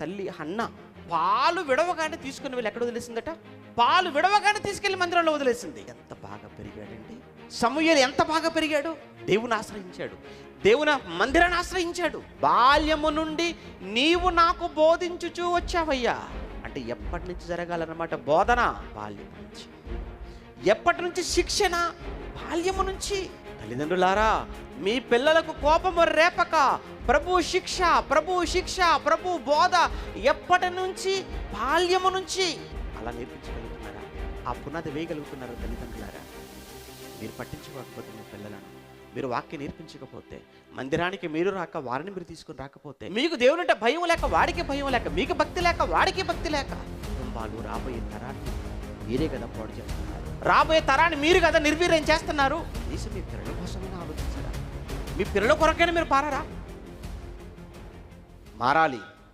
తల్లి అన్న పాలు విడవగానే తీసుకుని వెళ్ళి ఎక్కడ వదిలేసిందట? పాలు విడవగానే తీసుకెళ్ళి మందిరంలో వదిలేసింది. ఎంత బాగా పెరిగాడండి. సమూహలు ఎంత బాగా పెరిగాడు? దేవుని ఆశ్రయించాడు. దేవుని మందిరాన్ని ఆశ్రయించాడు. బాల్యము నుండి నీవు నాకు బోధించుచూ వచ్చావయ్యా. అంటే ఎప్పటి నుంచి జరగాలన్నమాట బోధన? బాల్యం నుంచి. ఎప్పటి నుంచి శిక్షణ? బాల్యము నుంచి. తల్లిదండ్రులారా మీ పిల్లలకు కోపము రేపక. ప్రభు శిక్ష ప్రభు శిక్ష ప్రభు బోధ ఎప్పటి నుంచి బాల్యము నుంచి. అలా నేర్పించగలుగుతున్నారా? ఆ పునాది వేయగలుగుతున్నారా తల్లిదండ్రులారా? మీరు పట్టించుకోకపోతే మీ పిల్లలను మీరు వాక్యం నేర్పించకపోతే మందిరానికి మీరు రాక వారిని మీరు తీసుకుని రాకపోతే మీకు దేవుని అంటే భయం లేక వాడికి భయం లేక మీకు భక్తి లేక వాడికి భక్తి లేక కుటుంబాలు రాబోయే తరాన్ని మీరే కదా పాడు చేస్తున్నారు. రాబోయే తరాన్ని మీరు కదా నిర్వీర్యం చేస్తున్నారు. కనీసం మీ పిల్లల కోసమైనా ఆలోచించరా మీ పిల్లల కొరకైనా మీరు పారారా? మారాలి.